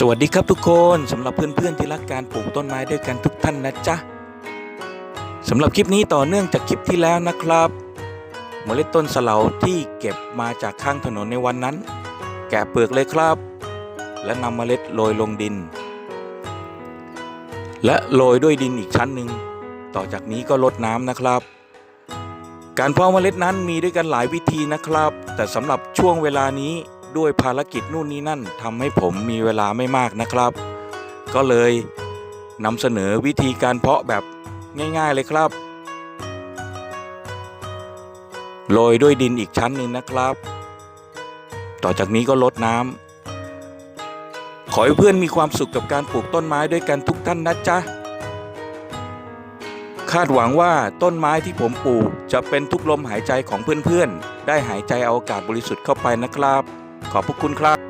สวัสดีครับทุกคนสำหรับเพื่อนๆที่รักการปลูกต้นไม้ด้วยกันทุกท่านนะจ๊ะสำหรับคลิปนี้ต่อเนื่องจากคลิปที่แล้วนะครับเมล็ดต้นสะเหลาที่เก็บมาจากข้างถนนในวันนั้น แกะเปลือกเลยครับ และนำเมล็ดโรยลงดิน และโรยด้วยดินอีกชั้นหนึ่งต่อจากนี้ก็รดน้ำนะครับ การเพาะเมล็ดนั้นมีด้วยกันหลายวิธีนะครับ แต่สำหรับช่วงเวลานี้ ด้วยภารกิจนู่นนี่นั่นทำให้ผมมีเวลาไม่มากนะครับ ก็เลยนำเสนอวิธีการเพาะแบบง่าย ๆเลยครับโรยด้วยดินอีกชั้นหนึ่งนะครับ ต่อจากนี้ก็ลดน้ำขอให้เพื่อนมีความสุขกับการปลูกต้นไม้ด้วยกันทุกท่านนะจ๊ะคาดหวังว่าต้นไม้ที่ผมปลูกจะเป็นทุกลมหายใจของเพื่อนๆ ได้หายใจเอาอากาศบริสุทธิ์เข้าไปนะครับ ขอบพระคุณครับ